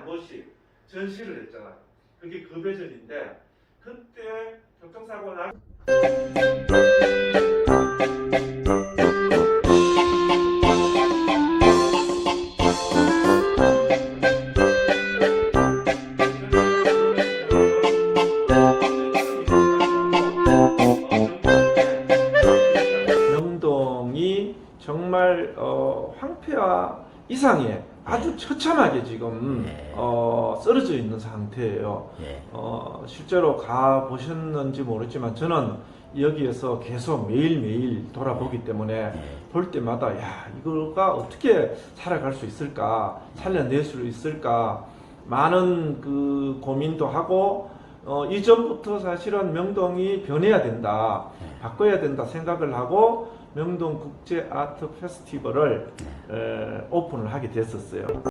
한 번씩 전시를 했잖아. 그게 그 배전인데 그때 교통사고 난 명동이 정말 어, 황폐화 이상의 아주 처참하게 지금 네. 어, 쓰러져 있는 상태예요. 예. 어, 실제로 가 보셨는지 모르지만 저는 여기에서 계속 매일매일 돌아보기 때문에 예. 볼 때마다 야 이거가 어떻게 살아갈 수 있을까 살려낼 수 있을까 많은 그 고민도 하고 어, 이전부터 사실은 명동이 변해야 된다 바꿔야 된다 생각을 하고 명동 국제 아트 페스티벌을 에, 오픈을 하게 됐었어요.